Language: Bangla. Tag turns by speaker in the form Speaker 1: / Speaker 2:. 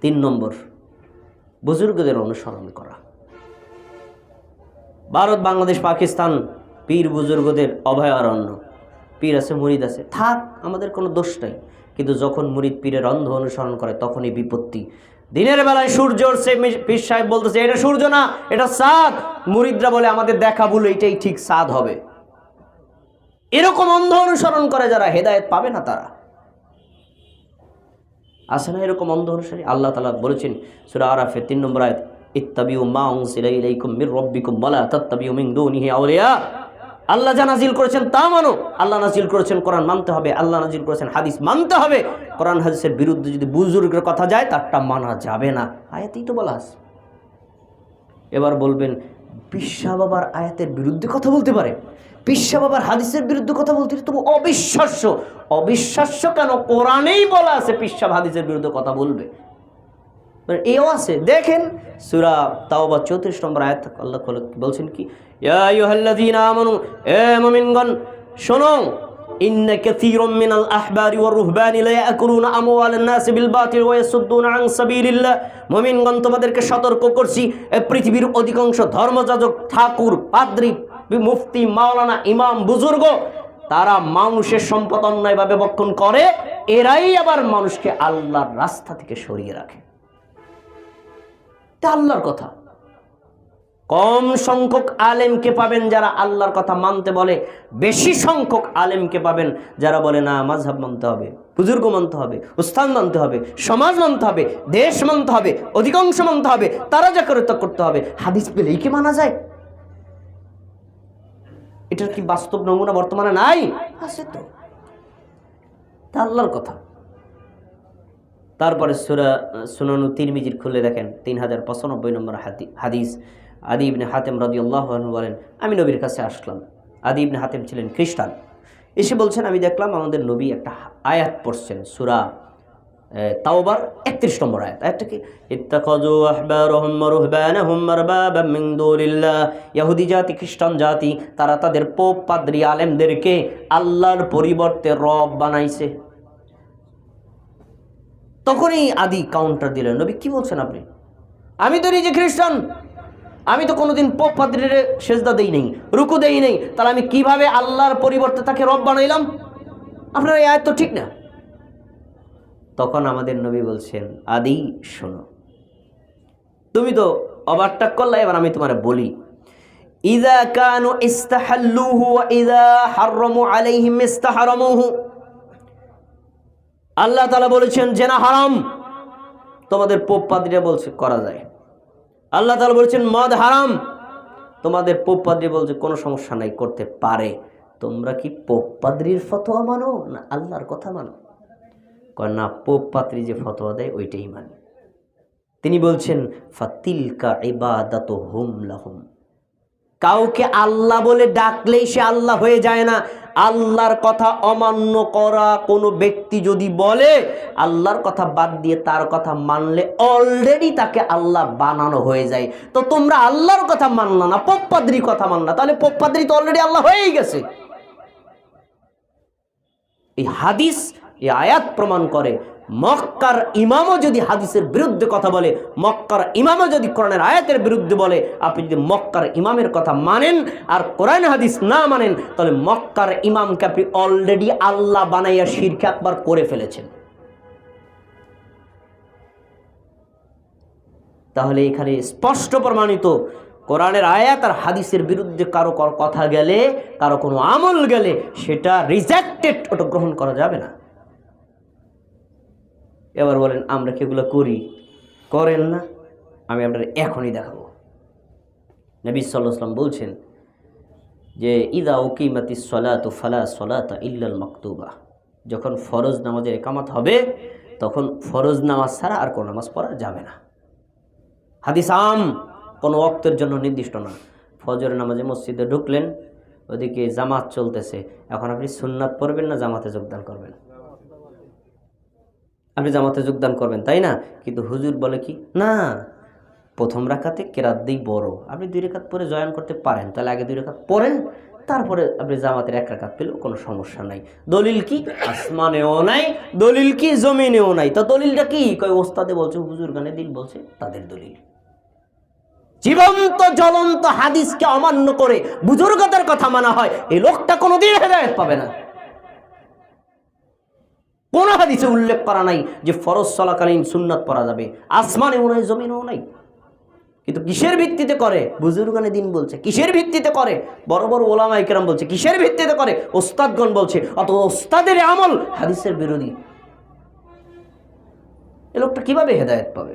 Speaker 1: তিন নম্বর, বুজুর্গদের অনুসরণ করা। ভারত, বাংলাদেশ, পাকিস্তান, পীর বুজুর্গদের অভয়ারণ্য। পীর আছে, মুরিদ আছে। থাক, আমাদের কোনো দোষ নাই। কিন্তু যখন মুরিদ পীরের অন্ধ অনুসরণ করে, তখনই বিপত্তি। দিনের বেলায় সূর্য সে পীর সাহেব বলতেছে, এটা সূর্য না, এটা সাদ। মুরিদরা বলে, আমাদের দেখা ভুল, এটাই ঠিক, সাদ হবে। এরকম অন্ধ অনুসরণ করে যারা, হেদায়েত পাবে না তারা। আছে না এরকম অন্ধ অনুসারী আল্লাহ তালা বলেছেন, সুরা আরাফে তিন নম্বর আয়াত, ইত্তাবিউ মা উনসিলা ইলাইকুম মির রাব্বিকুম ওয়ালা তাত্তাবিউ মিন দুনিহি আউলিয়া। আল্লাহ যা নাজিল করেছেন তা মানো। আল্লাহ নাজিল করেছেন কোরআন মানতে হবে, আল্লাহ নাজিল করেছেন হাদিস মানতে হবে। কোরআন হাদিসের বিরুদ্ধে যদি বুজুর্গের কথা যায়, তারটা মানা যাবে না। আয়াতেই তো বলা আছে। এবার বলবেন পিসা বাবার আয়াতের বিরুদ্ধে কথা বলতে পারে। পিসা বাবার হাদিসের বিরুদ্ধে কথা বলতে তবু অবিশ্বাস্য অবিশ্বাস্য কেন? কোরআনেই বলা আছে পিসা হাদিসের বিরুদ্ধে কথা বলবে। মানে এও আছে। দেখেন সুরা তাওবা চৌত্রিশ নম্বর আয়াত আল্লাহ বলছেন কি, ইয়া আইয়ুহাল্লাযীনা আমানু, এ মুমিনগণ, শোনো ইন্ন কাসীরাম মিনাল আহবারি ওয়ার রুহবানি লা ইয়াকুলুনা আমওয়ালান নাসি বিল বাতিল ওয়া ইয়াসুদ্দুনা মুমিনগণ তোমাদেরকে সতর্ক করছি পৃথিবীর অধিকাংশ ধর্মযাজক, ঠাকুর, পাদ্রী, মুফতি, মাওলানা, ইমাম, বুজুর্গ, তারা মানুষের সম্পদ অন্যায়ভাবে বক্ষণ করে, এরাই আবার মানুষকে আল্লাহর রাস্তা থেকে সরিয়ে রাখে। এটা আল্লাহর কথা। কম সংখ্যক আলেমকে পাবেন যারা আল্লাহর কথা মানতে বলে। বেশি সংখ্যক আলেমকে পাবেন যারা বলে, না মাঝহাব মানতে হবে, বুজুর্গ মানতে হবে উস্তান মানতে হবে, সমাজ মানতে হবে, দেশ মানতে হবে, অধিকাংশ মানতে হবে, তারা যা করে তা করতে হবে। হাদিস পেলেই কি মানা যায়? এটার কি বাস্তব নমুনা বর্তমানে নাই? আছে তো। তা আল্লাহর কথা। তারপরে সুরা সুনানু তিরমিজির খুলে দেখেন, তিন হাজার পঁচানব্বই নম্বর হাদি- হাদিস। আদি ইবনে হাতেম রদি আল্লাহ বলেন, আমি নবীর কাছে আসলাম। আদি ইবনে হাতেম ছিলেন খ্রিস্টান। এসে বলছেন, আমি দেখলাম আমাদের নবী একটা আয়াত পড়ছেন, সুরা তাওবার একত্রিশ নম্বর আয়াত। কি? জাতি, খ্রিস্টান জাতি, তারা তাদের পোপ, পাদ্রী, আলেমদেরকে আল্লাহর পরিবর্তে রব বানাইছে। তখনই আদি কাউন্টার দিলেন, নবী, কি বলছেন আপনি? আমি তো নিজে খ্রিস্টান। আমি তো কোনোদিন পোপ পাদ্রির সেজদা দেই নেই, রুকু দেই নেই। তাহলে আমি কীভাবে আল্লাহর পরিবর্তে তাকে রব বানাইলাম? আপনার এই আয়াত তো ঠিক না। তখন আমাদের নবী বলছেন, আদি, শোনো। তুমি তো ওভারটাক করলা, এবার আমি তোমার বলি। ইদা কানু ইস্তাহাল্লুহু ইদা হাররামু আলাইহিম ইস্তাহারামুহু। আল্লাহ তালা বলেছেন জেনা হারাম, তোমাদের পোপ পাদ্রীরা বলছে, করা যায়। আল্লাহ তালা বলেছেন, মদ হারাম। তোমাদের পোপ পাদ্রী বলছে, কোনো সমস্যা নাই, করতে পারে। তোমরা কি পোপ পাদ্রির ফতোয়া মানো না আল্লাহর কথা মানো? কয়, না, পোপ পাদ্রী যে ফতোয়া দেয়, ওইটাই মানি। তিনি বলছেন, ফাতিলকা ইবাদাত হুম কাউকে আল্লাহ বলে ডাকলেই সে আল্লাহ হয়ে যায় না। আল্লাহর কথা অমান্য করা কোনো ব্যক্তি যদি বলে, আল্লাহর কথা বাদ দিয়ে তার কথা মানলে অলরেডি তাকে আল্লাহ বানানো হয়ে যায়। তো তোমরা আল্লাহর কথা মানলা না, পোপ্পাদ্রির কথা মানলা, তাহলে পোপ্পাদ্রি তো অলরেডি আল্লাহ হয়েই গেছে। এই হাদিস, এই আয়াত প্রমাণ করে মক্কার ইমামও যদি হাদিসের বিরুদ্ধে কথা বলে, মক্কার ইমামও যদি কোরআনের আয়াতের বিরুদ্ধে বলে, আপনি যদি মক্কার ইমামের কথা মানেন আর কোরআন হাদিস না মানেন, তাহলে মক্কার ইমামকে আপনি অলরেডি আল্লাহ বানাইয়া শিরকে একবার করে ফেলেছেন। তাহলে এখানে স্পষ্ট প্রমাণিত, কোরআনের আয়াত আর হাদিসের বিরুদ্ধে কারও কারও কথা গেলে, কারও কোনো আমল গেলে, সেটা রিজেক্টেড ওটা গ্রহণ করা যাবে না। এবার বলেন, আমরা কি এগুলো করি? করেন না, আমি আপনার এখনই দেখাবো। নবী সাল্লাম বলছেন যে, ইদা ওকিমাতি সলাত ফালা সলাত ইল্লাল মাকতুবা। যখন ফরজ নামাজের একামত হবে, তখন ফরজ নামাজ ছাড়া আর কোনো নামাজ পড়া যাবে না। হাদিস আম, কোনো অক্তের জন্য নির্দিষ্ট না। ফজর নামাজে মসজিদে ঢুকলেন, ওদিকে জামাত চলতেছে। এখন আপনি সুন্নাত পড়বেন না, জামাতে যোগদান করবেন? আপনি জামাতে যোগদান করবেন, তাই না? কিন্তু হুজুর বলে কি? না, প্রথম রাখাতে কেরাত দিই বড়। আপনি দুই রেখাত পরে জয়েন করতে পারেন, তাহলে আগে দুই রেখাত পড়েন, তারপরে আপনি জামাতের এক রাকাত পেলেও কোনো সমস্যা নাই। দলিল কি? আসমানেও নাই, দলিল কি? জমিনেও নাই। তো দলিলটা কি? কয়, ওস্তাদে বলছে, হুজুর গানে দিল বলছে, তাদের দলিল। জীবন্ত, জ্বলন্ত হাদিসকে অমান্য করে বুজুর্গদের কথা মানা হয়, এই লোকটা কোনোদিন হেদায়ত পাবে না। কোন হাদিসে উল্লেখ করা নাই যে ফরজ চলাকালীন সুন্নত পড়া যাবে। আসমানেও হয় জমিনও নাই। কিন্তু কিসের ভিত্তিতে করে? বুজুর্গানে দিন বলছে। কিসের ভিত্তিতে করে? বড় বড় ওলামা ইকরাম বলছে। কিসের ভিত্তিতে করে? ওস্তাদগণ বলছে। অত ওস্তাদের আমল হাদিসের বিরোধী। এ লোকটা কীভাবে হেদায়ত পাবে?